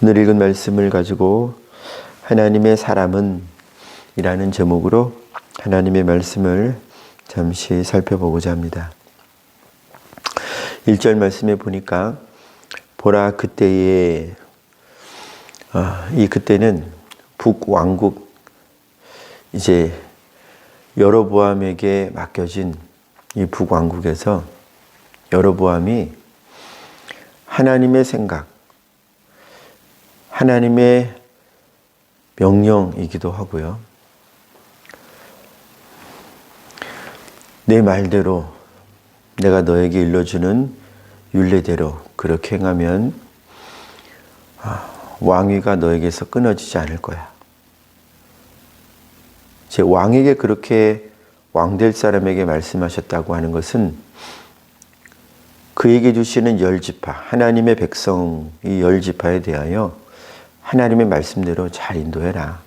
오늘 읽은 말씀을 가지고 하나님의 사람은 이라는 제목으로 하나님의 말씀을 잠시 살펴보고자 합니다. 1절 말씀에 보니까 보라 그때에 아, 이 그때는 북왕국 이제 여로보암에게 맡겨진 이 북왕국에서 여로보암이 하나님의 생각, 하나님의 명령이기도 하고요. 내 말대로 내가 너에게 일러주는 윤례대로 그렇게 행하면 아, 왕위가 너에게서 끊어지지 않을 거야. 제 왕에게 그렇게 왕 될 사람에게 말씀하셨다고 하는 것은 그에게 주시는 열 지파, 하나님의 백성 이 열 지파에 대하여 하나님의 말씀대로 잘 인도해라.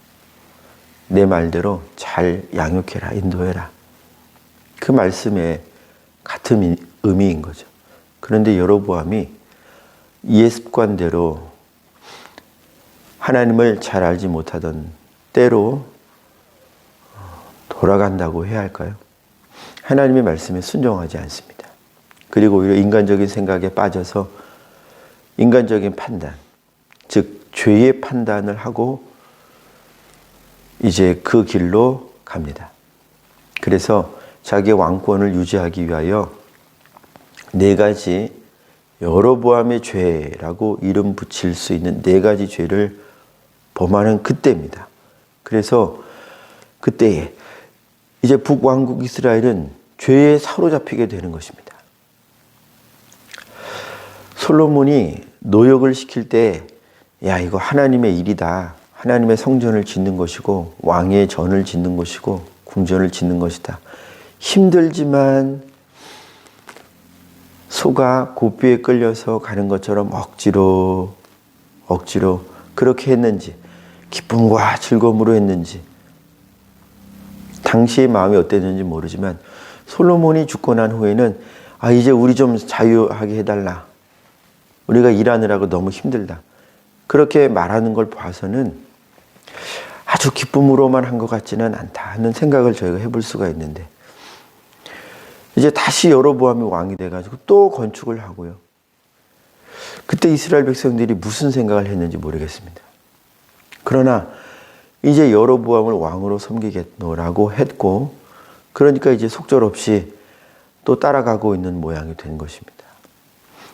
내 말대로 잘 양육해라, 인도해라. 그 말씀에 같은 의미인 거죠. 그런데 여로보암이 이해 습관대로 하나님을 잘 알지 못하던 때로 돌아간다고 해야 할까요? 하나님의 말씀에 순종하지 않습니다. 그리고 오히려 인간적인 생각에 빠져서 인간적인 판단, 즉 죄의 판단을 하고 이제 그 길로 갑니다. 그래서 자기의 왕권을 유지하기 위하여 네 가지 여러보암의 죄라고 이름 붙일 수 있는 네 가지 죄를 범하는 그때입니다. 그래서 그때에 이제 북왕국 이스라엘은 죄에 사로잡히게 되는 것입니다. 솔로몬이 노역을 시킬 때, 야, 이거 하나님의 일이다. 하나님의 성전을 짓는 것이고, 왕의 전을 짓는 것이고, 궁전을 짓는 것이다. 힘들지만, 소가 고삐에 끌려서 가는 것처럼 억지로, 억지로 그렇게 했는지, 기쁨과 즐거움으로 했는지, 당시의 마음이 어땠는지 모르지만, 솔로몬이 죽고 난 후에는, 아, 이제 우리 좀 자유하게 해달라. 우리가 일하느라고 너무 힘들다. 그렇게 말하는 걸 봐서는 아주 기쁨으로만 한 것 같지는 않다 하는 생각을 저희가 해볼 수가 있는데 이제 다시 여로보암이 왕이 돼가지고 또 건축을 하고요. 그때 이스라엘 백성들이 무슨 생각을 했는지 모르겠습니다. 그러나 이제 여로보암을 왕으로 섬기겠노라고 했고 그러니까 이제 속절없이 또 따라가고 있는 모양이 된 것입니다.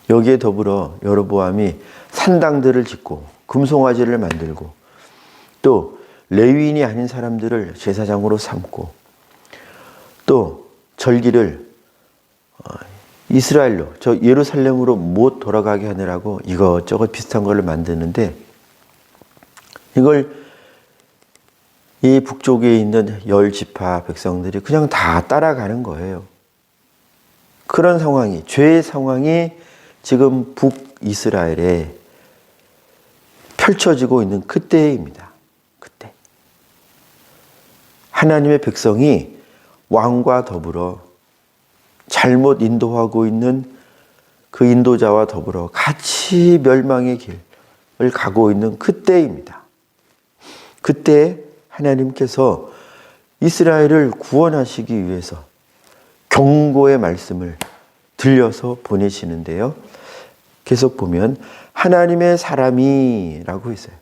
여기에 더불어 여로보암이 산당들을 짓고 금송아지를 만들고 또 레위인이 아닌 사람들을 제사장으로 삼고 또 절기를 어, 이스라엘로 저 예루살렘으로 못 돌아가게 하느라고 이것저것 비슷한 걸 만드는데 이걸 이 북쪽에 있는 열 지파 백성들이 그냥 다 따라가는 거예요. 그런 상황이 죄의 상황이 지금 북이스라엘에 펼쳐지고 있는 그때입니다. 그때. 하나님의 백성이 왕과 더불어 잘못 인도하고 있는 그 인도자와 더불어 같이 멸망의 길을 가고 있는 그때입니다. 그때 하나님께서 이스라엘을 구원하시기 위해서 경고의 말씀을 들려서 보내시는데요. 계속 보면 하나님의 사람이라고 있어요.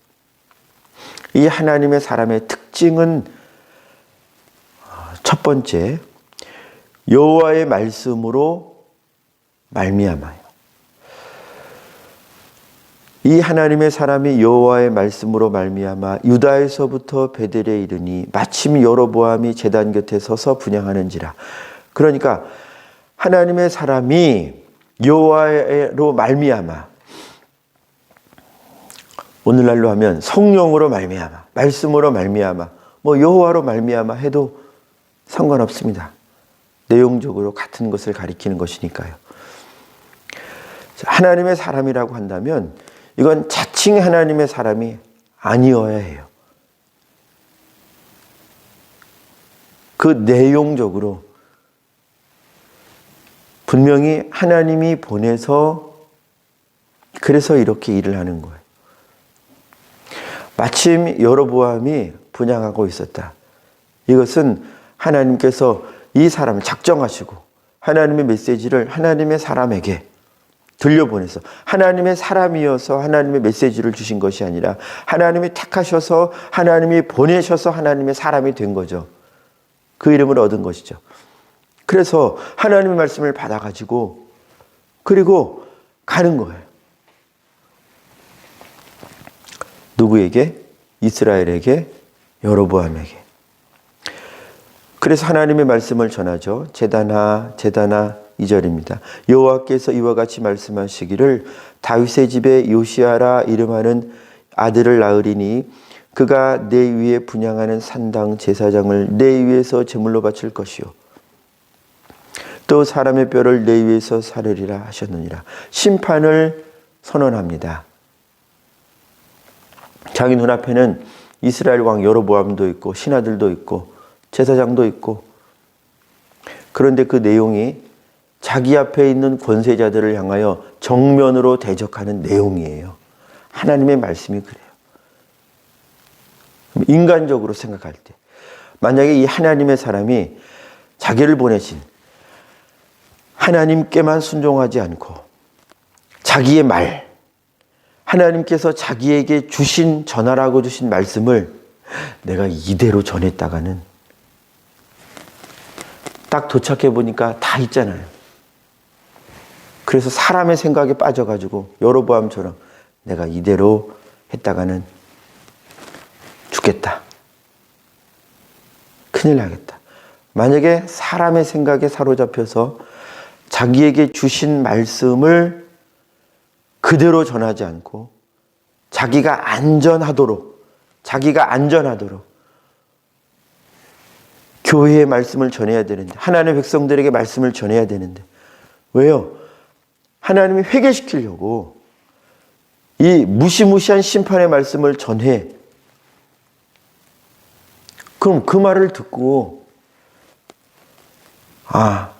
이 하나님의 사람의 특징은 첫 번째 여호와의 말씀으로 말미암아요. 이 하나님의 사람이 여호와의 말씀으로 말미암아 유다에서부터 베델에 이르니 마침 여로보암이 제단 곁에 서서 분양하는지라. 그러니까 하나님의 사람이 여호와로 말미암아 오늘날로 하면 성령으로 말미암아 말씀으로 말미암아 뭐 여호와로 말미암아 해도 상관없습니다. 내용적으로 같은 것을 가리키는 것이니까요. 하나님의 사람이라고 한다면 이건 자칭 하나님의 사람이 아니어야 해요. 그 내용적으로 분명히 하나님이 보내서 그래서 이렇게 일을 하는 거예요. 마침 여로보암이 분양하고 있었다. 이것은 하나님께서 이 사람을 작정하시고 하나님의 메시지를 하나님의 사람에게 들려보내서 하나님의 사람이어서 하나님의 메시지를 주신 것이 아니라 하나님이 택하셔서 하나님이 보내셔서 하나님의 사람이 된 거죠. 그 이름을 얻은 것이죠. 그래서 하나님의 말씀을 받아가지고 그리고 가는 거예요. 누구에게? 이스라엘에게, 여로보암에게. 그래서 하나님의 말씀을 전하죠. 제단아, 제단아, 2절입니다. 여호와께서 이와 같이 말씀하시기를 다윗의 집에 요시아라 이름하는 아들을 낳으리니 그가 내 위에 분양하는 산당 제사장을 내 위에서 제물로 바칠 것이요 또 사람의 뼈를 내 위에서 사르리라 하셨느니라 심판을 선언합니다. 자기 눈앞에는 이스라엘 왕 여로보암도 있고 신하들도 있고 제사장도 있고 그런데 그 내용이 자기 앞에 있는 권세자들을 향하여 정면으로 대적하는 내용이에요. 하나님의 말씀이 그래요. 인간적으로 생각할 때 만약에 이 하나님의 사람이 자기를 보내신 하나님께만 순종하지 않고 자기의 말 하나님께서 자기에게 주신 전하라고 주신 말씀을 내가 이대로 전했다가는 딱 도착해 보니까 다 있잖아요. 그래서 사람의 생각에 빠져가지고 여로보암처럼 내가 이대로 했다가는 죽겠다. 큰일 나겠다. 만약에 사람의 생각에 사로잡혀서 자기에게 주신 말씀을 그대로 전하지 않고 자기가 안전하도록 자기가 안전하도록 교회의 말씀을 전해야 되는데 하나님의 백성들에게 말씀을 전해야 되는데 왜요? 하나님이 회개시키려고 이 무시무시한 심판의 말씀을 전해 그럼 그 말을 듣고 아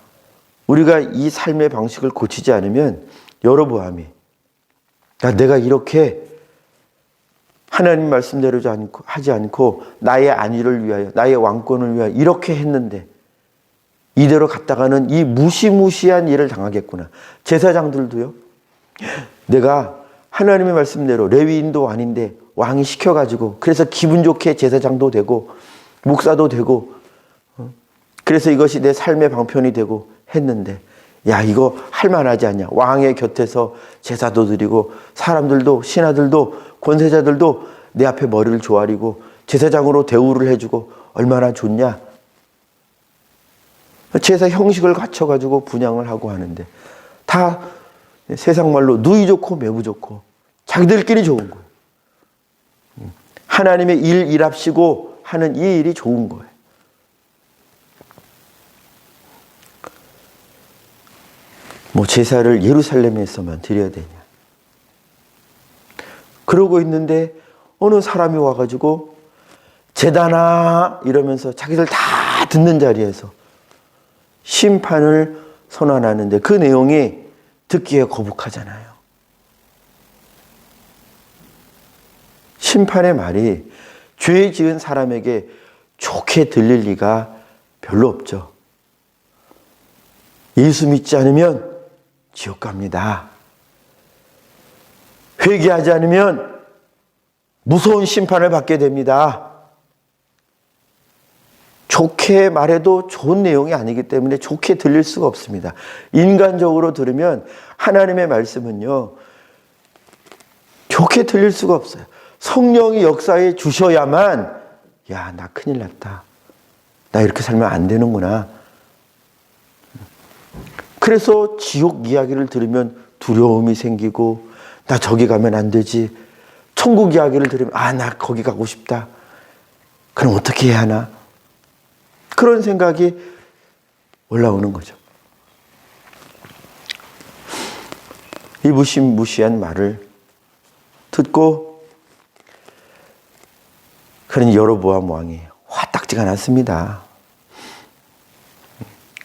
우리가 이 삶의 방식을 고치지 않으면 여러보암이 야, 내가 이렇게 하나님 말씀대로 하지 않고 나의 안위를 위하여 나의 왕권을 위하여 이렇게 했는데 이대로 갔다가는 이 무시무시한 일을 당하겠구나. 제사장들도요. 내가 하나님의 말씀대로 레위인도 아닌데 왕이 시켜가지고 그래서 기분 좋게 제사장도 되고 목사도 되고 어? 그래서 이것이 내 삶의 방편이 되고 했는데 야 이거 할만하지 않냐 왕의 곁에서 제사도 드리고 사람들도 신하들도 권세자들도 내 앞에 머리를 조아리고 제사장으로 대우를 해주고 얼마나 좋냐 제사 형식을 갖춰가지고 분양을 하고 하는데 다 세상 말로 누이 좋고 매부 좋고 자기들끼리 좋은 거예요. 하나님의 일 일합시고 하는 이 일이 좋은 거예요. 뭐 제사를 예루살렘에서만 드려야 되냐. 그러고 있는데 어느 사람이 와가지고 재단아 이러면서 자기들 다 듣는 자리에서 심판을 선언하는데 그 내용이 듣기에 거북하잖아요. 심판의 말이 죄 지은 사람에게 좋게 들릴 리가 별로 없죠. 예수 믿지 않으면 지옥 갑니다. 회개하지 않으면 무서운 심판을 받게 됩니다. 좋게 말해도 좋은 내용이 아니기 때문에 좋게 들릴 수가 없습니다. 인간적으로 들으면 하나님의 말씀은요, 좋게 들릴 수가 없어요. 성령이 역사에 주셔야만, 야, 나 큰일 났다. 나 이렇게 살면 안 되는구나. 그래서 지옥 이야기를 들으면 두려움이 생기고, 나 저기 가면 안 되지. 천국 이야기를 들으면, 아, 나 거기 가고 싶다. 그럼 어떻게 해야 하나? 그런 생각이 올라오는 거죠. 이 무시무시한 말을 듣고 그런 여로보암 왕이 화딱지가 났습니다.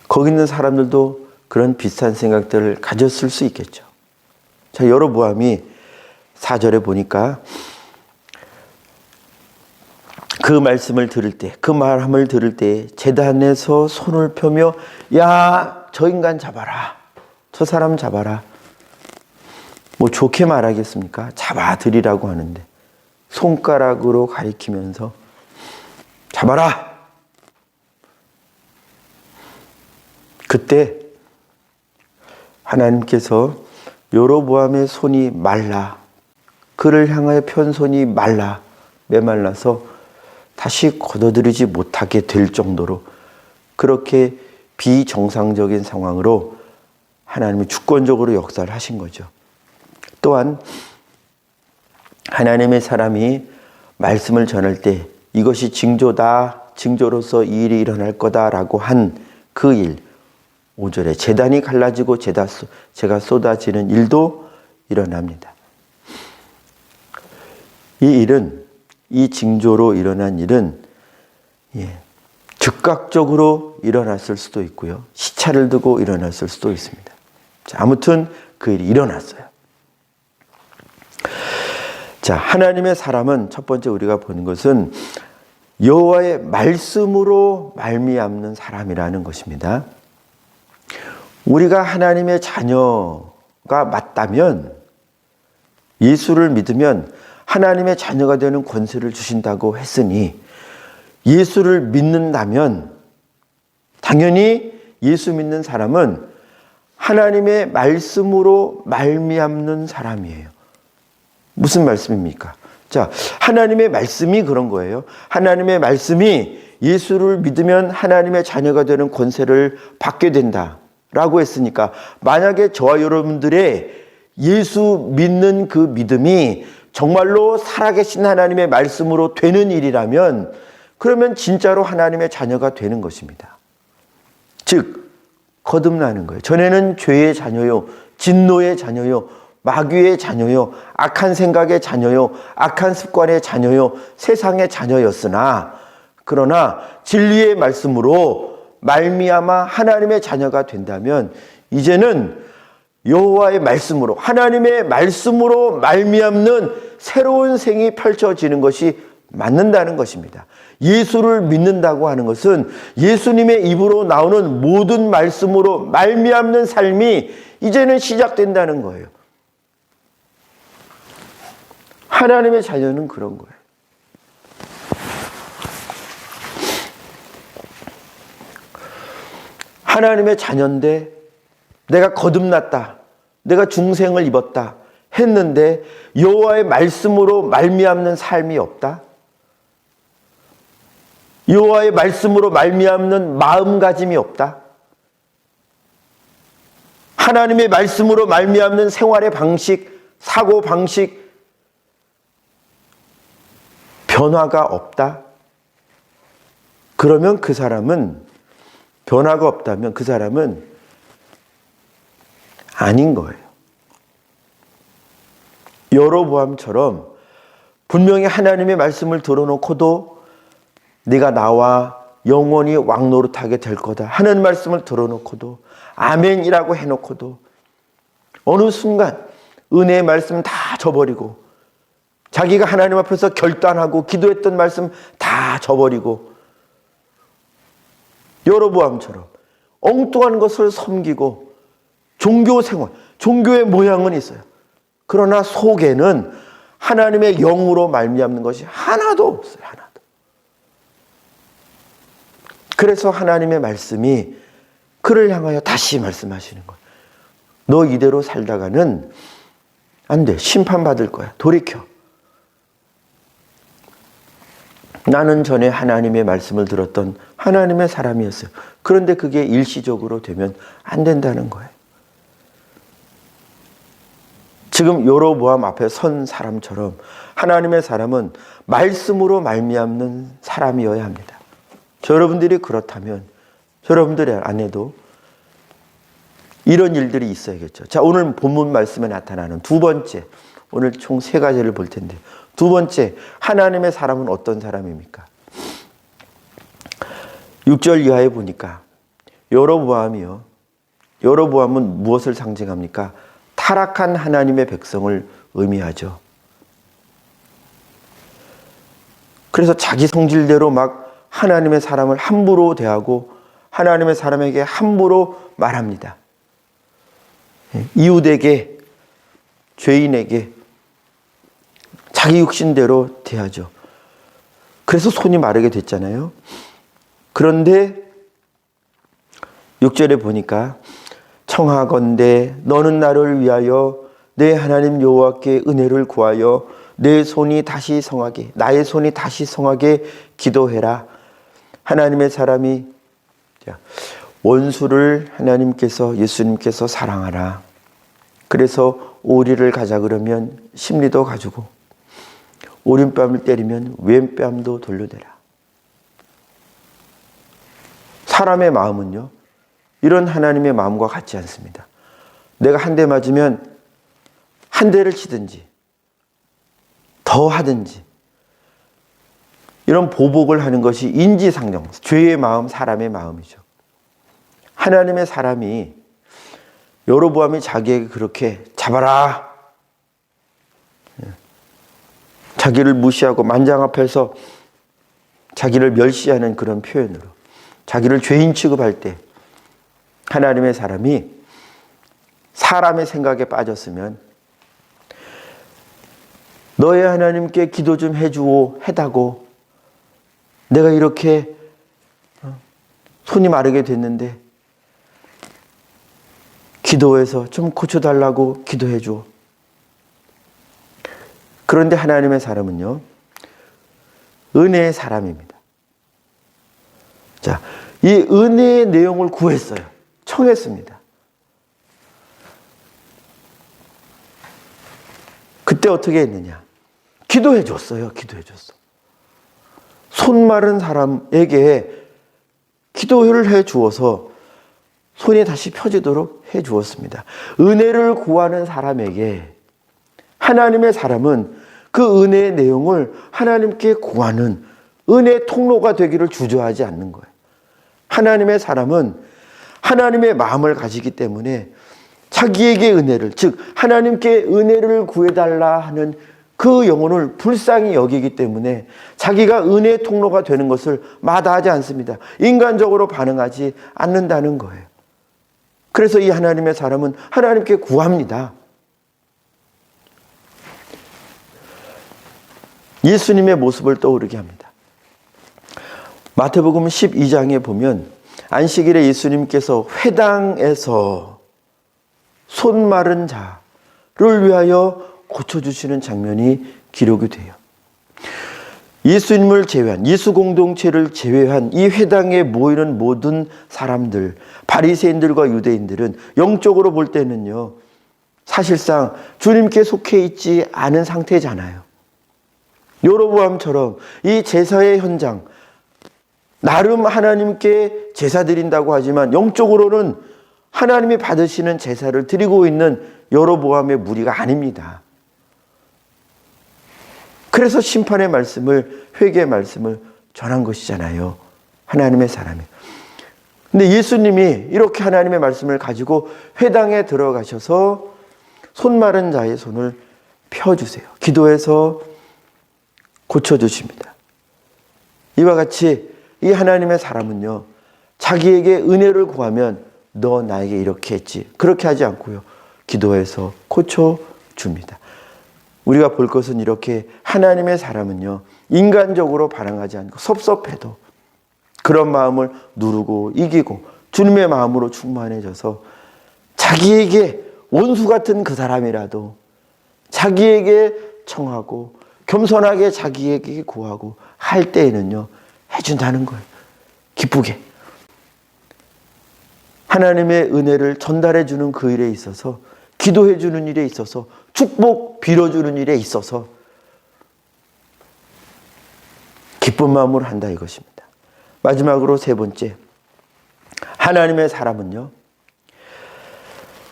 거기 있는 사람들도 그런 비슷한 생각들을 가졌을 수 있겠죠. 자, 여로보암이 4절에 보니까 그 말씀을 들을 때, 그 말함을 들을 때 재단에서 손을 펴며 야, 저 인간 잡아라. 저 사람 잡아라. 뭐 좋게 말하겠습니까? 잡아들이라고 하는데 손가락으로 가리키면서 잡아라. 그때 하나님께서 여로보암의 손이 말라 그를 향하여 편 손이 말라 메말라서 다시 걷어들이지 못하게 될 정도로 그렇게 비정상적인 상황으로 하나님이 주권적으로 역사를 하신 거죠. 또한 하나님의 사람이 말씀을 전할 때 이것이 징조다, 징조로서 이 일이 일어날 거다라고 한 그 일, 5절에 재단이 갈라지고 제가, 쏟아지는 일도 일어납니다. 이 일은, 이 징조로 일어난 일은, 예, 즉각적으로 일어났을 수도 있고요. 시차를 두고 일어났을 수도 있습니다. 자, 아무튼 그 일이 일어났어요. 자, 하나님의 사람은 첫 번째 우리가 보는 것은 여호와의 말씀으로 말미암는 사람이라는 것입니다. 우리가 하나님의 자녀가 맞다면 예수를 믿으면 하나님의 자녀가 되는 권세를 주신다고 했으니 예수를 믿는다면 당연히 예수 믿는 사람은 하나님의 말씀으로 말미암는 사람이에요. 무슨 말씀입니까? 자, 하나님의 말씀이 그런 거예요. 하나님의 말씀이 예수를 믿으면 하나님의 자녀가 되는 권세를 받게 된다. 라고 했으니까, 만약에 저와 여러분들의 예수 믿는 그 믿음이 정말로 살아계신 하나님의 말씀으로 되는 일이라면, 그러면 진짜로 하나님의 자녀가 되는 것입니다. 즉, 거듭나는 거예요. 전에는 죄의 자녀요, 진노의 자녀요, 마귀의 자녀요, 악한 생각의 자녀요, 악한 습관의 자녀요, 세상의 자녀였으나 그러나 진리의 말씀으로 말미암아 하나님의 자녀가 된다면 이제는 여호와의 말씀으로 하나님의 말씀으로 말미암는 새로운 생이 펼쳐지는 것이 맞는다는 것입니다. 예수를 믿는다고 하는 것은 예수님의 입으로 나오는 모든 말씀으로 말미암는 삶이 이제는 시작된다는 거예요. 하나님의 자녀는 그런 거예요. 하나님의 자녀인데 내가 거듭났다. 내가 중생을 입었다. 했는데 여호와의 말씀으로 말미암는 삶이 없다. 여호와의 말씀으로 말미암는 마음가짐이 없다. 하나님의 말씀으로 말미암는 생활의 방식, 사고 방식, 변화가 없다? 그러면 그 사람은 변화가 없다면 그 사람은 아닌 거예요. 여로보암처럼 분명히 하나님의 말씀을 들어놓고도 네가 나와 영원히 왕노릇하게 될 거다 하는 말씀을 들어놓고도 아멘이라고 해놓고도 어느 순간 은혜의 말씀 다 저버리고 자기가 하나님 앞에서 결단하고 기도했던 말씀 다 저버리고 여로보암처럼 엉뚱한 것을 섬기고 종교 생활, 종교의 모양은 있어요. 그러나 속에는 하나님의 영으로 말미암는 것이 하나도 없어요. 하나도. 그래서 하나님의 말씀이 그를 향하여 다시 말씀하시는 거예요. 너 이대로 살다가는 안 돼. 심판받을 거야. 돌이켜. 나는 전에 하나님의 말씀을 들었던 하나님의 사람이었어요. 그런데 그게 일시적으로 되면 안 된다는 거예요. 지금 여로보암 앞에 선 사람처럼 하나님의 사람은 말씀으로 말미암는 사람이어야 합니다. 여러분들이 그렇다면 여러분들의 안에도 이런 일들이 있어야겠죠. 자, 오늘 본문 말씀에 나타나는 두 번째, 오늘 총 세 가지를 볼 텐데, 두 번째, 하나님의 사람은 어떤 사람입니까? 6절 이하에 보니까 여로보암이요. 여로보암은 무엇을 상징합니까? 타락한 하나님의 백성을 의미하죠. 그래서 자기 성질대로 막 하나님의 사람을 함부로 대하고 하나님의 사람에게 함부로 말합니다. 예, 이웃에게 죄인에게 자기 육신대로 대하죠. 그래서 손이 마르게 됐잖아요. 그런데 6절에 보니까 청하건대 너는 나를 위하여 내 하나님 여호와께 은혜를 구하여 내 손이 다시 성하게 나의 손이 다시 성하게 기도해라. 하나님의 사람이 자, 원수를 하나님께서 예수님께서 사랑하라. 그래서 오리를 가자 그러면 심리도 가지고 오른뺨을 때리면 왼뺨도 돌려대라. 사람의 마음은요. 이런 하나님의 마음과 같지 않습니다. 내가 한 대 맞으면 한 대를 치든지 더 하든지 이런 보복을 하는 것이 인지상정, 죄의 마음, 사람의 마음이죠. 하나님의 사람이 여로보암이 자기에게 그렇게 잡아라. 자기를 무시하고 만장 앞에서 자기를 멸시하는 그런 표현으로 자기를 죄인 취급할 때 하나님의 사람이 사람의 생각에 빠졌으면 너의 하나님께 기도 좀 해주오 해다고 내가 이렇게 어, 손이 마르게 됐는데 기도해서 좀 고쳐달라고 기도해 줘. 그런데 하나님의 사람은요, 은혜의 사람입니다. 자, 이 은혜의 내용을 구했어요. 청했습니다. 그때 어떻게 했느냐? 기도해 줬어요. 기도해 줬어. 손 마른 사람에게 기도를 해 주어서 손이 다시 펴지도록 해 주었습니다. 은혜를 구하는 사람에게 하나님의 사람은 그 은혜의 내용을 하나님께 구하는 은혜 통로가 되기를 주저하지 않는 거예요. 하나님의 사람은 하나님의 마음을 가지기 때문에 자기에게 은혜를, 즉, 하나님께 은혜를 구해달라 하는 그 영혼을 불쌍히 여기기 때문에 자기가 은혜의 통로가 되는 것을 마다하지 않습니다. 인간적으로 반응하지 않는다는 거예요. 그래서 이 하나님의 사람은 하나님께 구합니다. 예수님의 모습을 떠오르게 합니다. 마태복음 12장에 보면 안식일에 예수님께서 회당에서 손 마른 자를 위하여 고쳐주시는 장면이 기록이 돼요. 예수님을 제외한 예수 공동체를 제외한 이 회당에 모이는 모든 사람들 바리새인들과 유대인들은 영적으로 볼 때는요 사실상 주님께 속해 있지 않은 상태잖아요. 요로보암처럼 이 제사의 현장 나름 하나님께 제사 드린다고 하지만 영적으로는 하나님이 받으시는 제사를 드리고 있는 여로보암의 무리가 아닙니다. 그래서 심판의 말씀을 회개의 말씀을 전한 것이잖아요. 하나님의 사람이. 근데 예수님이 이렇게 하나님의 말씀을 가지고 회당에 들어가셔서 손 마른 자의 손을 펴 주세요. 기도해서 고쳐 주십니다. 이와 같이 이 하나님의 사람은요. 자기에게 은혜를 구하면 너 나에게 이렇게 했지. 그렇게 하지 않고요. 기도해서 고쳐 줍니다. 우리가 볼 것은 이렇게 하나님의 사람은요, 인간적으로 반응하지 않고 섭섭해도 그런 마음을 누르고 이기고 주님의 마음으로 충만해져서 자기에게 원수 같은 그 사람이라도 자기에게 청하고 겸손하게 자기에게 구하고 할 때에는요, 해준다는 거예요. 기쁘게. 하나님의 은혜를 전달해 주는 그 일에 있어서 기도해 주는 일에 있어서 축복 빌어주는 일에 있어서 기쁜 마음으로 한다 이것입니다. 마지막으로 세 번째. 하나님의 사람은요,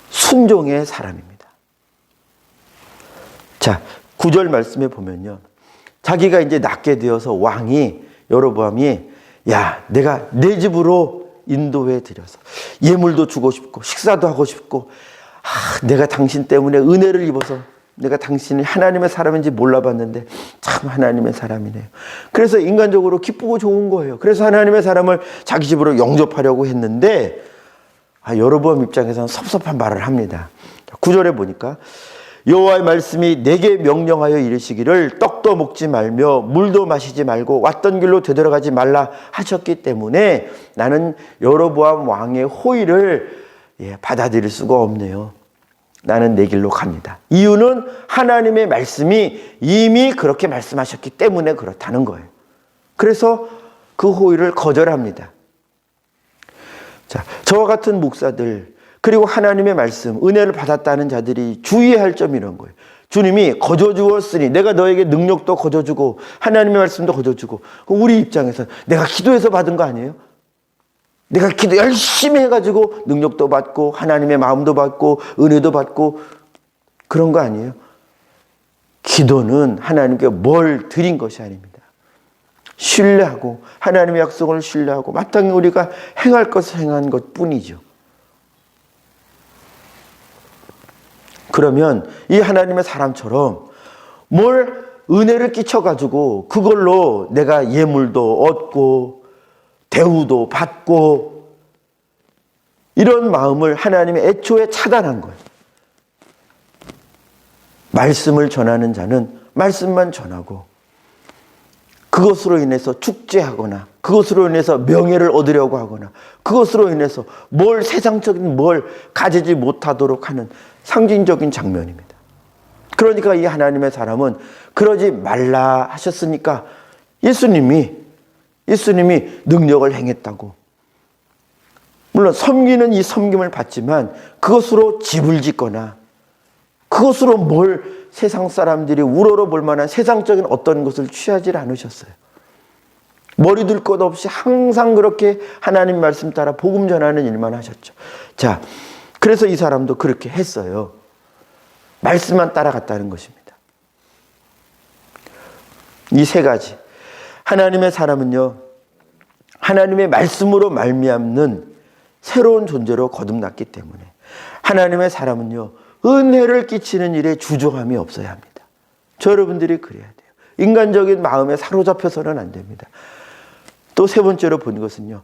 순종의 사람입니다. 자, 구절 말씀에 보면요. 자기가 이제 낳게 되어서 왕이, 여로보암이, 야, 내가 내 집으로 인도해 드려서 예물도 주고 싶고, 식사도 하고 싶고, 아, 내가 당신 때문에 은혜를 입어서 내가 당신이 하나님의 사람인지 몰라봤는데 참 하나님의 사람이네요. 그래서 인간적으로 기쁘고 좋은 거예요. 그래서 하나님의 사람을 자기 집으로 영접하려고 했는데 아, 여로보암 입장에서는 섭섭한 말을 합니다. 구절에 보니까 여호와의 말씀이 내게 명령하여 이르시기를 떡도 먹지 말며 물도 마시지 말고 왔던 길로 되돌아가지 말라 하셨기 때문에 나는 여로보암 왕의 호의를 예, 받아들일 수가 없네요. 나는 내 길로 갑니다. 이유는 하나님의 말씀이 이미 그렇게 말씀하셨기 때문에 그렇다는 거예요. 그래서 그 호의를 거절합니다. 자, 저와 같은 목사들, 그리고 하나님의 말씀, 은혜를 받았다는 자들이 주의해야 할 점이 이런 거예요. 주님이 거저 주었으니 내가 너에게 능력도 거저 주고 하나님의 말씀도 거저 주고 우리 입장에서 내가 기도해서 받은 거 아니에요? 내가 기도 열심히 해가지고 능력도 받고 하나님의 마음도 받고 은혜도 받고 그런 거 아니에요? 기도는 하나님께 뭘 드린 것이 아닙니다. 신뢰하고 하나님의 약속을 신뢰하고 마땅히 우리가 행할 것을 행한 것 뿐이죠. 그러면 이 하나님의 사람처럼 뭘 은혜를 끼쳐가지고 그걸로 내가 예물도 얻고 대우도 받고 이런 마음을 하나님의 애초에 차단한 거예요. 말씀을 전하는 자는 말씀만 전하고 그것으로 인해서 축제하거나 그것으로 인해서 명예를 얻으려고 하거나 그것으로 인해서 뭘 세상적인 뭘 가지지 못하도록 하는 상징적인 장면입니다. 그러니까 이 하나님의 사람은 그러지 말라 하셨으니까 예수님이 예수님이 능력을 행했다고 물론 섬기는 이 섬김을 받지만 그것으로 집을 짓거나 그것으로 뭘 세상 사람들이 우러러 볼 만한 세상적인 어떤 것을 취하지 않으셨어요. 머리 둘 것 없이 항상 그렇게 하나님 말씀 따라 복음 전하는 일만 하셨죠. 자, 그래서 이 사람도 그렇게 했어요. 말씀만 따라갔다는 것입니다. 이 세 가지. 하나님의 사람은요. 하나님의 말씀으로 말미암는 새로운 존재로 거듭났기 때문에 하나님의 사람은요. 은혜를 끼치는 일에 주저함이 없어야 합니다. 저 여러분들이 그래야 돼요. 인간적인 마음에 사로잡혀서는 안 됩니다. 또 세 번째로 본 것은요.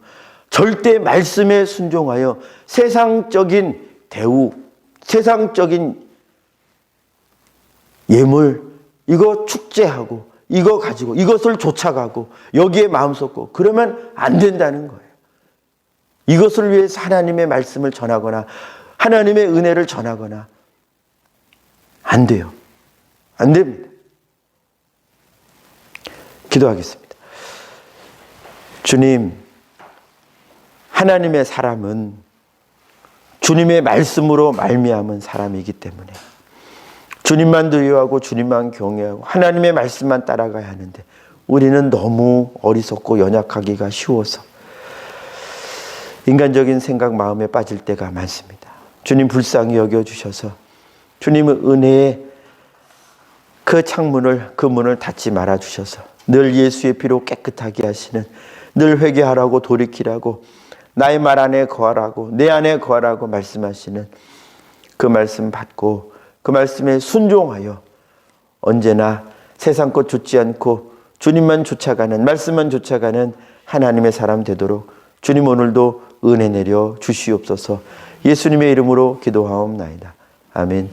절대 말씀에 순종하여 세상적인 대우, 세상적인 예물, 이거 축제하고, 이거 가지고, 이것을 쫓아가고, 여기에 마음 쏟고, 그러면 안 된다는 거예요. 이것을 위해서 하나님의 말씀을 전하거나, 하나님의 은혜를 전하거나, 안 돼요. 안 됩니다. 기도하겠습니다. 주님, 하나님의 사람은 주님의 말씀으로 말미암은 사람이기 때문에 주님만 두려워하고 주님만 경외하고 하나님의 말씀만 따라가야 하는데 우리는 너무 어리석고 연약하기가 쉬워서 인간적인 생각 마음에 빠질 때가 많습니다. 주님 불쌍히 여겨 주셔서 주님의 은혜에 그 창문을 그 문을 닫지 말아 주셔서 늘 예수의 피로 깨끗하게 하시는 늘 회개하라고 돌이키라고 나의 말 안에 거하라고 내 안에 거하라고 말씀하시는 그 말씀 받고 그 말씀에 순종하여 언제나 세상 것 좋지 않고 주님만 쫓아가는 말씀만 쫓아가는 하나님의 사람 되도록 주님 오늘도 은혜 내려 주시옵소서 예수님의 이름으로 기도하옵나이다. 아멘.